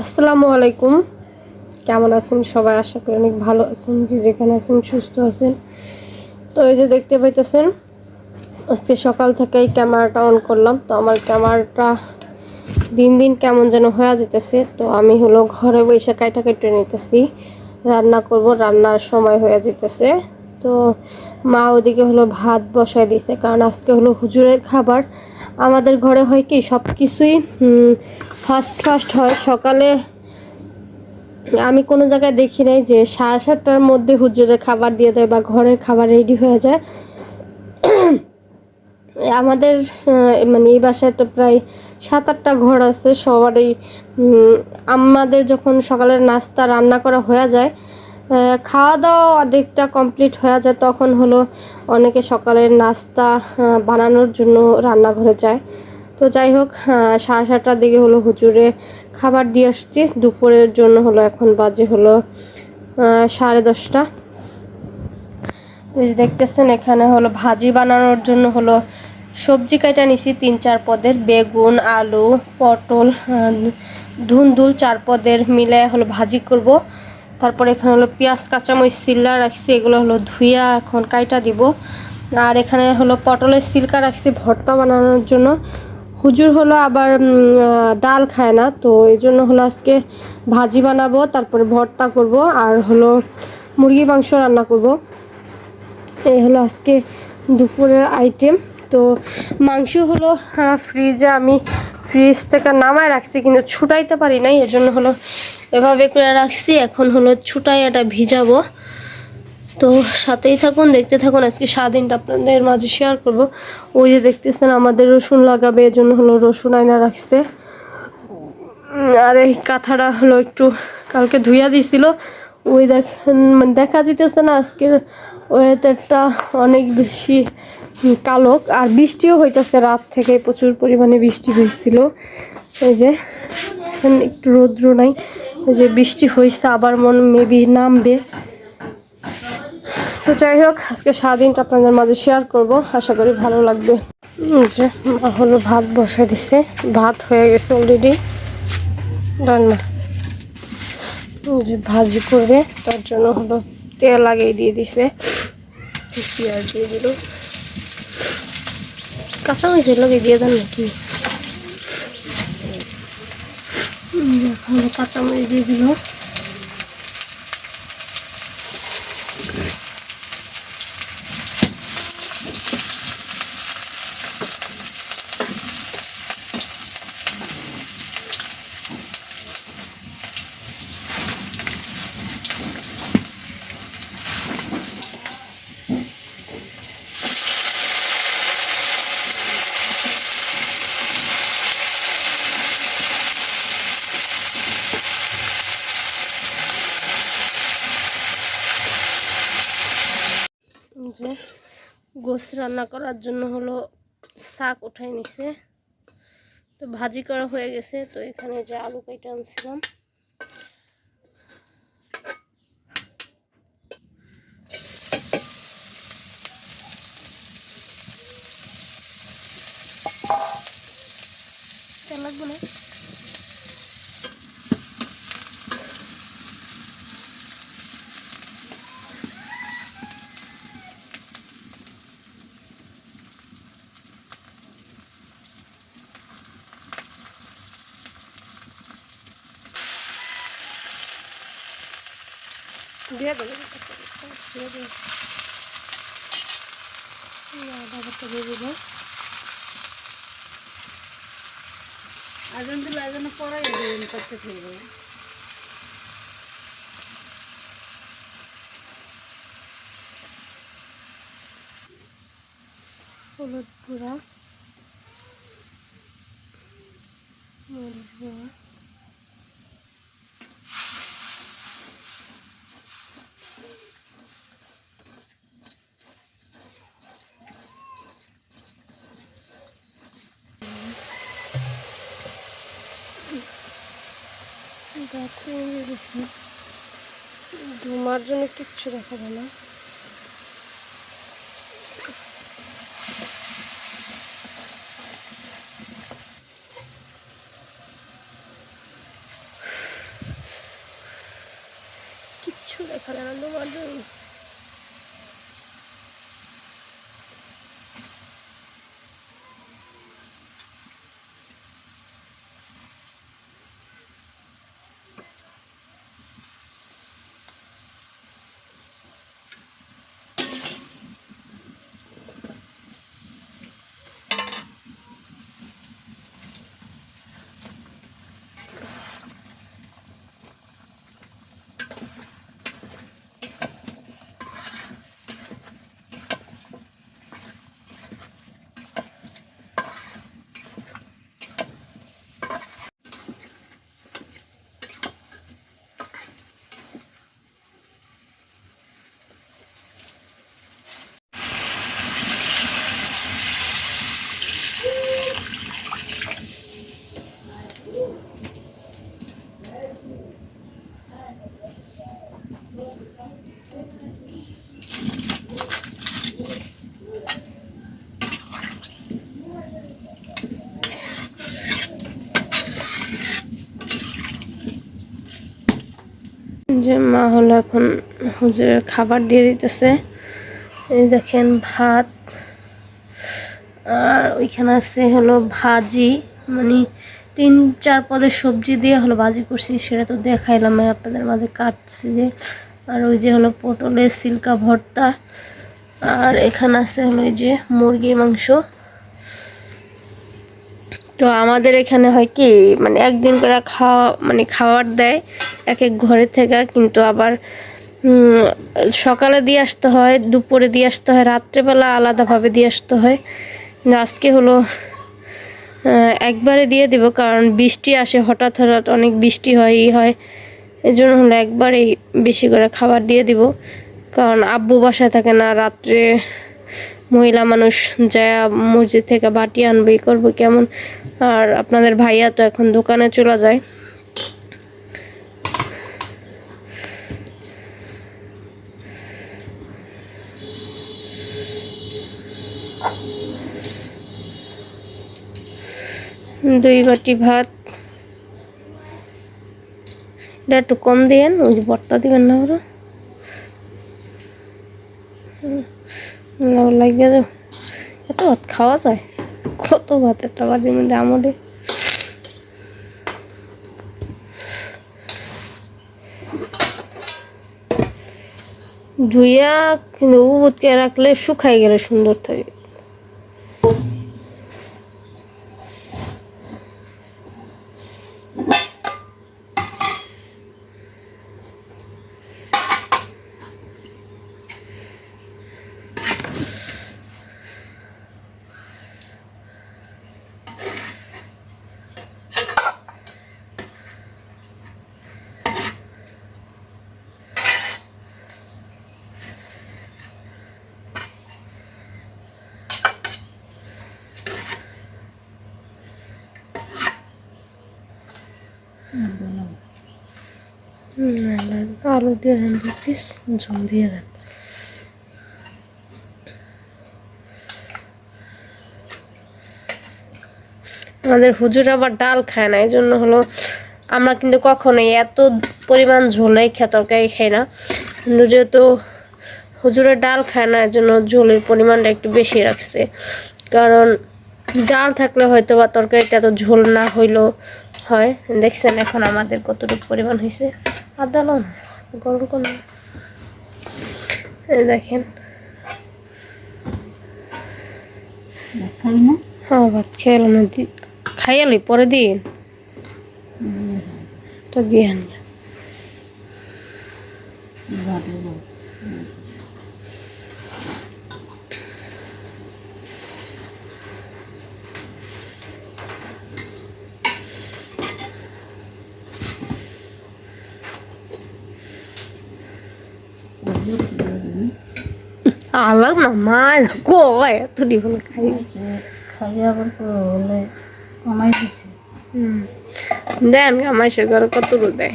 আসসালামু আলাইকুম। কেমন আছেন? সবাই আশা করি অনেক ভালো আছেন, যে যেখানে আছেন, সুস্থ আছেন। তো এই যে দেখতে পাইতেছেন, আজকে সকাল থেকেই ক্যামেরাটা অন করলাম। তো আমার ক্যামেরাটা দিন দিন কেমন যেন হয়ে যেতেছে তো আমি হলো ঘরে বসে কাইটা কেটে নিতেছি। রান্না করব, রান্নার সময় হয়ে যেতেছে তো মা ওদিকে হলো ভাত বসায় দিছে, কারণ আজকে হলো হুজুরের খাবার। আমাদের ঘরে হয় কি সব কিছুই ফার্স্ট ফার্স্ট হয়। সকালে আমি কোনো জায়গায় দেখি নাই যে সাড়ে সাতটার মধ্যে হুজুরের খাবার দিয়ে দেয় বা ঘরের খাবার রেডি হয়ে যায়। আমাদের মানে এই বাসায় তো প্রায় সাত আটটা ঘর আছে। সবারই আমাদের যখন সকালের নাস্তা রান্না করা হয়ে যায় খাওয়া দাওয়া অর্ধেকটা কমপ্লিট হয়ে যায় তখন হলো অনেকে সকালের নাস্তা বানানোর জন্য রান্নাঘরে যায়। তো যাই হোক সাড়ে সাতটার দিকে হলো হুজুরে খাবার দিয়ে আসছি। দুপুরের জন্য হলো এখন বাজে হলো সাড়ে দশটা। দেখতেছেন এখানে হলো ভাজি বানানোর জন্য হলো সবজি কাটা নিছি তিন চার পদের। বেগুন আলু পটল আহ, ধুন্দুল চার পদের মিলে হলো ভাজি করব। তারপর এখানে হলো পেঁয়াজ, কাঁচামরিচ সিল্লা রাখছি, এগুলো হলো ধুইয়া এখন কাইটা দিব। আর এখানে হলো পটলের সিল্কা রাখছি ভর্তা বানানোর জন্য। হুজুর হলো আবার ডাল খায় না, তো এই জন্য হলো আজকে ভাজি বানাবো, তারপরে ভর্তা করব, আর হলো মুরগি মাংস রান্না করব। এই হলো আজকে দুপুরের আইটেম তো মাংস হলো ফ্রিজে আমি ফ্রিজ থেকে নামায় রাখছি, কিন্তু ছুটাইতে পারি নাই, এজন্য হলো এভাবে করে রাখছি। এখন হলো ছুটাই এটা ভিজাবো। তো সাথেই থাকুন, দেখতে থাকুন, আজকে সারাদিনটা আপনাদের মাঝে শেয়ার করব। ওই যে দেখতেছেন, আমাদের রসুন লাগাবে, এজন্য হলো রসুন আয়না রাখছে। আর এই কাঁথাটা হলো একটু কালকে ধুইয়া দিছিল ওই দেখেন মানে দেখা যেতেছে না, আজকের ওয়েদারটা অনেক বেশি কালো। আর বৃষ্টিও হইতেছে রাত থেকে, প্রচুর পরিমাণে বৃষ্টি হয়েছিল এই যে একটু রৌদ্র নাই। ওই যে বৃষ্টি হয়েছে আবার মন মেবি নামবে। তো যাই হোক, আজকে সারাদিনটা আপনাদের মাঝে শেয়ার করব। আশা করি ভালো লাগবে। যে, মা হলো ভাত বসে দিছে। ভাত হয়ে গেছে অলরেডি রান্না। যে ভাজি করবে, তার জন্য হলো তেল লাগিয়ে দিয়ে দিছে। পেঁয়াজ দিয়ে দিল। কাঁচা হয়েছে লোকে দিয়ে দেন নাকি? কাঁচামরিচ দিয়ে দিল। যে গোস রান্না করার জন্য হলো শাক উঠাই নিছে। তো ভাজি করা হয়ে গেছে, তো এখানে যে আলু কেটে আনছিলাম। লাগবে না দিয়ে দেবো। আজন দিলে আজন পরে করতে থাকবে হলুদ গুঁড়া। রাত হয়ে গেছে ধুমার জন্য কিচ্ছু দেখাবো না। কিচ্ছু দেখালে না তোমার জন্য। এখন হুজুরের খাবার দিয়ে দিতেছে। এই দেখেন ভাত। আর ওইখানে আছে হলো ভাজি। মানে তিন, চার পদের সবজি দিয়ে হলো ভাজি করছি, সেটা তো দেখাইলাম আপনাদের মাঝে কাটছি যে। আর ওই যে হলো পটলের সিল্কা ভর্তা। আর এখানে আছে হলো এই যে মুরগির মাংস। তো আমাদের এখানে হয় কি মানে একদিন করে খাওয়া মানে খাবার দেয় এক এক ঘরে থেকে, কিন্তু আবার সকালে দিয়ে আসতে হয়, দুপুরে দিয়ে আসতে হয়, রাত্রেবেলা আলাদাভাবে দিয়ে আসতে হয়। আজকে হলো একবারে দিয়ে দিব, কারণ বৃষ্টি আসে, হঠাৎ হঠাৎ অনেক বৃষ্টি হয়, ই হয়। এই জন্য হলো একবারেই বেশি করে খাবার দিয়ে দিব, কারণ আব্বু বাসায় থাকে না, রাত্রে মহিলা মানুষ যায় মসজিদ থেকে বাটি আনবে ই করব কেমন? আর আপনাদের ভাইয়া তো এখন দোকানে চলে যায়। দুই বাটি ভাত। এটা একটু কম দিয়েন, ওই যে ভর্তা দিবেন না ওরা। লাগিয়ে যাও। এত ভাত খাওয়া যায়? কত ভাত একটা বাড়ির মধ্যে আমলে ধুইয়া কিন্তু উবুতকে রাখলে শুকাই গেলে সুন্দর থাকে। দিয়ে দেন দু পিস ঝোল দিয়ে দেন। আমাদের হুজুর আবার ডাল খায় না এই জন্য হলো আমরা কিন্তু কখনোই এত পরিমাণ ঝোলাই খেয়ে তরকারি খাই না। কিন্তু যেহেতু হুজুরের ডাল খায় না এর জন্য ঝোলের পরিমাণটা একটু বেশি রাখছে। কারণ ডাল থাকলে হয়তো বা তরকারিতে এত ঝোল না হইলেও হয়। দেখছেন এখন আমাদের কতটুকু পরিমাণ হয়েছে আদা লন গরম কোন? দেখেন। হ্যাঁ ভাত খেয়ে না খাই খাইয়ালি পরে দিন তো দিয়ে আন আলাগ না মা কয় এত ডিফল খাই। খাই আবার হলে কমাই দিছে। হুম। দেন আমায় সে ঘরে কত দেয়?